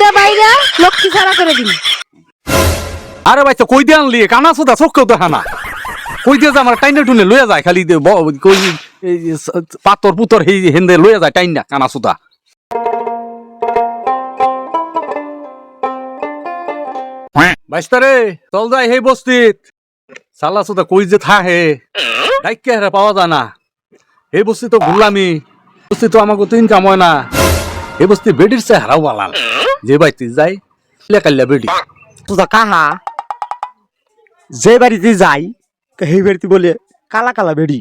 তে লক্ষ্মী করে দিন। আরে ভাই কই দিয়ে আনলি? কানা সুদা চোখকেও দেখা না। কই দিয়ে যে আমার টাইনে টুনে লইয়া যায়, খালি পাতর পুতর সেই হেন্দে লইয়া যায় টাইন না কানা সুদা। বাইস্তারে চল যাই সেই বস্তিত। সালা সুদা কই যে থাহে? ডাইকে হেরে পাওয়া যায় না। এই বস্তি তো ঘুরলামি বস্তি তো আমাকে তো ইনকাম হয় না। এই বস্তি বেডির সে হারাও বালাল যে বাইতে যাই লেকাল্লা বেডি। তোদা কাহা যে বাড়িতে যাই সেই বাড়িতে বলে কালা কালা বেড়ি।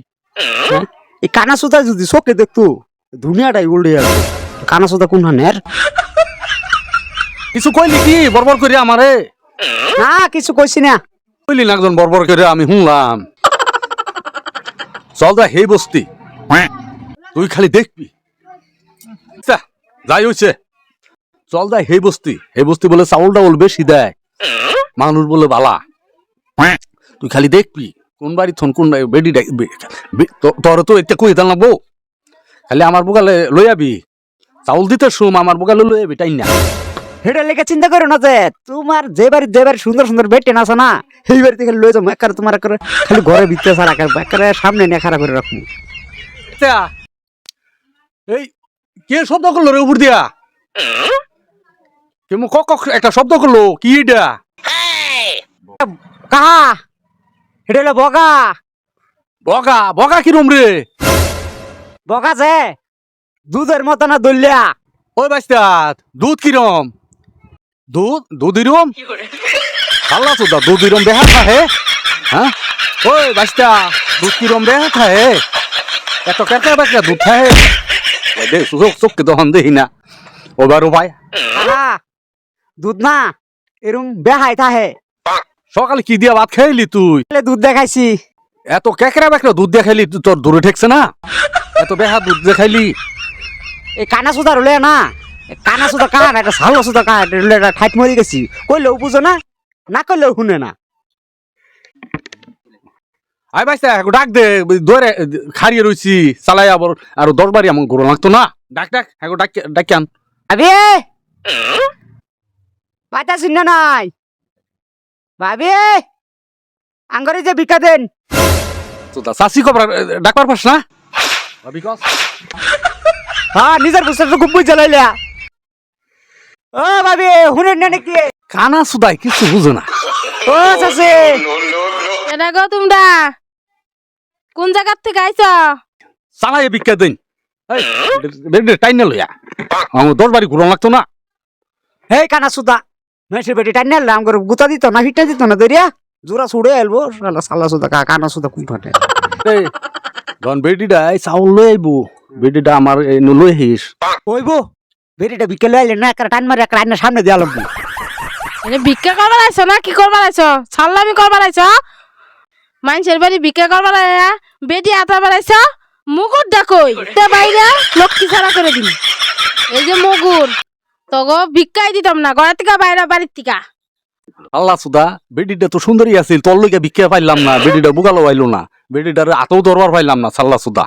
হ্যাঁ? এই কানা সুতা যদি চোখে দেখতো দুনিয়াটাই উল্টে যাবে। কানা সুতা কোন হানের কিছু কইলি কি? বরবর করে আমারে? না কিছু কইছি না। কইলি না একজন বরবর করে আমি শুনলাম। চল যা হে বস্তি। তুই খালি দেখবি। যাই হইছে। চল যা হে বস্তি। হে বস্তি বলে চাউল ডাউল বেশি দেয় মানুষ বলে বালা। তুই খালি দেখবি কোন বাড়ি থন কোন বাড়ি- বেডি তোর তো এটা কই দাম লাগবো? খালি আমার বুকালে লই আবি। চাউল দিতে শুম আমার বুকালে লই আবি তাই না? হেটা লেগে চিন্তা করো না যে তোমার যে বাড়ি যে বাড়ি সুন্দর সুন্দর বেটে আছে না সেই বাড়িতে খালি লয়ে যাব। একারে তোমার একারে খালি ঘরে ভিতরে সারা একারে সামনে নিয়ে খারাপ করে রাখব। আচ্ছা, এই কে শব্দ করল রে উপর দিয়া? কেমন কক কক একটা শব্দ করল? কি এটা? কাহা? এটা হলো বগা। বগা? বগা কিরম রে? বগা যে? দুধের মতো না দলিয়া। ওই বাইস্তাত দুধ কিরম দুধ? দুধ ইরম আল্লাহ চোদা দুধ ইরম বেহা খাহে হ্যাঁ? ওই বাইস্তা দুধ কিরম বেহা খাহে এত কেটে বেকা দুধ খাহে চোখ চোখকে তখন দেখি না ওবার ভাই দুধ না এরম বেহাই থাহে সকালে কি দিয়া ভাত খাইলি তুই দুধ দেখাইছি এত কেকরা বেকরা দুধ দেখাইলি তোর দূরে ঠেকছে না এত বেহা দুধ দেখাইলি এই কানা সুদা রলে না কানা সুদা কাহা না একটা সালো এটা একটা ঠাইট মরি গেছি কইলেও বুঝো না না কইলেও শুনে না আই বাইসা একটু ডাক দে দৌড়ে খারিয়ে রইছি চালাই আবার আর দশ বাড়ি আমার গরু লাগতো না। ডাক ডাক একটু ডাক ডাক আন। ভাবি! পাইতা শুনে নাই। ভাবি! আঙ্গরে যে ভিক্ষা দেন। তো তা চাষি কবরা ডাকবার পাস না? ভাবি কস হ্যাঁ নিজের বুঝতে খুব বুঝে লাইলা ও ভাবি শুনেন না নাকি? কানা সুদাই কিছু বুঝো না। ও চাচি। এটা গো তোমরা। কোন জায়গার থেকে আইছ? চালাই বিক্কা দিন। টাইম না লইয়া। আমার দশ বাড়ি গরু লাগতো না। হেই কানা সুদা। মেসের বেটি টাইন নাল আম করে গুতা দিত না হিটা দিত না দরিয়া জোরা ছুড়ে এলবো শালা সালা সুদা কা কানা সুদা কোন ফাটে। এই ধন বেডিটা এই চাউল লই আইবো। বেডিটা আমার এই লই আহিস কইবো বেটিটা বিকেলে আইলে না একটা টান মারে একটা সামনে দিয়া লাগবো। ভিক্ষা করবার আইছ না কি করবার আইছ? ছাল্লামি করবার আইছ মানুষের বাড়ি ভিক্ষা করবার আয়া বেটি আতাবার আইছ মুগুর ডাকই তে বাইরে লক্ষ্মী ছাড়া করে দিন এই যে মুগুর তগো ভিক্ষাই দিতাম না ঘরের থেকে বাইরে বাড়ির থেকে। আল্লাহ সুদা বেডিটা তো সুন্দরী আছিল তোর লইকে ভিক্ষা পাইলাম না বেডিটা বুগালো পাইলো না বেডিটার আতও দরবার পাইলাম না সাল্লা সুদা।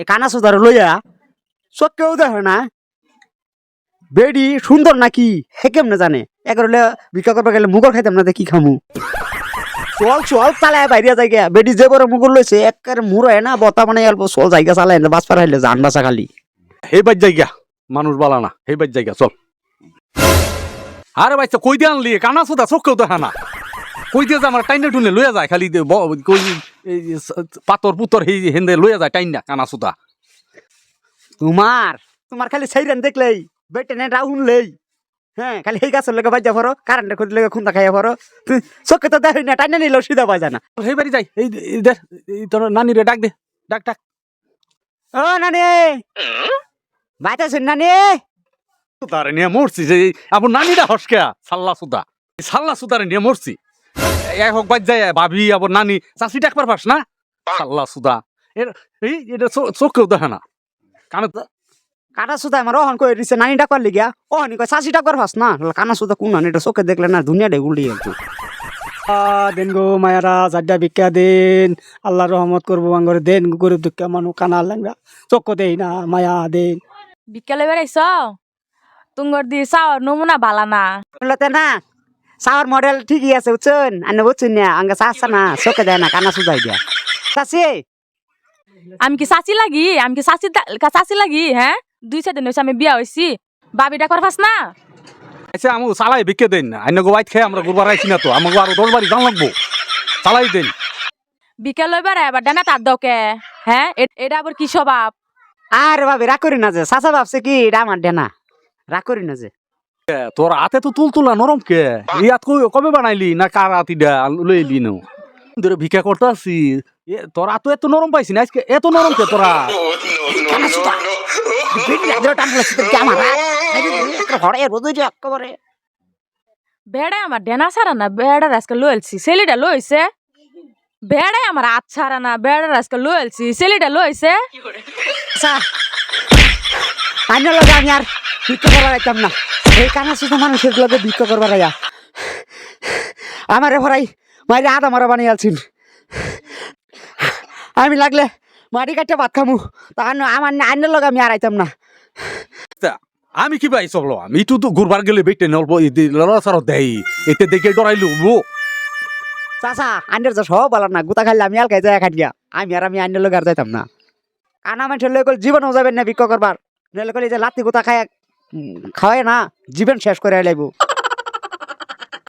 এই কানা সুদার লইয়া সব কেউ দেখে না। বেডি সুন্দর নাকি হে কেমনে জানে? একবার হলে ভিক্ষা করবে গেলে মুগল খাইতাম না কি খামু? চল চল চালায় বাইরে জায়গা বেডি যে বড় মুগল লইছে একের মুড়ো না বতা মানে অল্প চল জায়গা চালায় না বাস পারাইলে জান বাসা খালি। হে বাজ জায়গা মানুষ বালা না হে বাজ জায়গা চল। আরে বাইসা কই দিয়ে আনলি? কানা সুদা চোখকেও দেখা না। কই দিয়ে যে আমার টাইনে টুনে লইয়া যায় খালি কই পাতর পুতর সেই হেন্দে লইয়া যায় টাইন না কানা সুদা। তোমার তোমার খালি সেইরান দেখলেই বেটে নেটা উনলেই হ্যাঁ খালি এই গাছের লেগে বাজা পড়ো কারেন্টের খুঁজে লেগে খুন্দা খাইয়া তুই চোখে তো দেখি না টাইনে নিলেও সিধা বাজা না। সেই বাড়ি যাই এই এই দে এই তোর নানি রে ডাক দে ডাক ডাক। ও নানি! বাইতেছেন নানি! সুদারে নিয়ে মরছি যে আপনার নানিটা হসকে সাল্লা সুদা সাল্লা সুদারে নিয়ে মরছি। এক হোক বাজ যায় ভাবি আবার নানি চাষি ডাকবার পাস না? সাল্লা সুদা এর এই এটা চোখেও দেখে না। কানে কাটা সুদা আমার অহন কই দিছে নানি ডাকবার লিগিয়া অহনি কই চাষি ডাকবার ফাস না? কানা সুদা কোন নানি? এটা চোখে দেখলে না দুনিয়া ডে উল্টি গেল দেন গো মায়ারা চারটা ভিক্ষা দেন। আল্লাহ রহমত করব আঙ্গরে দেন গো গরিব দুঃখা মানুষ কানা ল্যাংরা চক্ক দেই না মায়া দেন। বিকালে বেড়াইছ তুঙ্গর দি চাওয়ার নমুনা বালা না। বলতে না সাওয়ার মডেল ঠিকই আছে বুঝছেন? আর বুঝছেন না আঙ্গা চাষা না চোখে দেয় না কানা সুজাই দিয়া। চাষি আমি কি চাচি লাগি? আমি কি চাচি চাচি লাগি হ্যাঁ? দুই চার দিন হয়েছে আমি বিয়া হয়েছি বাবি ডাকর ফাস না। আচ্ছা আমি চালাই বিকে দেন। না আইন গোবাইত খেয়ে আমরা ঘুরবার আইছি না তো। আমাকে আরও দশ বাড়ি জান লাগবো। চালাই দেন। বিকেল লইবার এবার ডানা তার দকে। হ্যাঁ এটা আবার কি স্বভাব আর ভাবি রাগ করি না যে ভাবছে কি এটা আমার ডেনা রাগ করি না যে এ, তোর হাতে তো তুল তুলা নরম কে। ইয়াত কবে বানাইলি না কার হাতিটা লইলি নো? ধরে ভিক্ষা করতে আসি এ, তোর হাত এত নরম পাইছি না আজকে এত নরম কে তোরা কি আমার আমার ডেনা ছাড়া না বেড়ার আজকে লইলছি ছেলেটা লইছে বেড়াই আমার হাত ছাড়া না বেড়ার আজকে লইলছি ছেলেটা লইছে আইনের লগে আমি আর ভিক্ষা করবার আইতাম না। এই কানা সুজা মানুষের লগে ভিক্ষা করবার আইয়া আমারে ভরাই মারি আদা মারা বানিয়ে আলছিন আমি লাগলে মাটি কাটতে ভাত খামু। তখন আমার আইনের লগে আমি আর আইতাম না আমি কি পাই চলো আমি তো তো ঘুরবার গেলে বেটে নলব লড়াচড় দেই এতে দেখে ডরাইলু বো চাচা আইনের যা সব বলার না গুতা খাইলে আমি আলকাই যাই খাটিয়া। আমি আর আমি আইনের লগে আর যাইতাম না। কানা মানুষের লগে জীবনও যাবেন না ভিক্ষা করবার। নইলে কলে যে লাত্তি গুতা খায় খাওয়ায় না জীবন শেষ করে লাইব।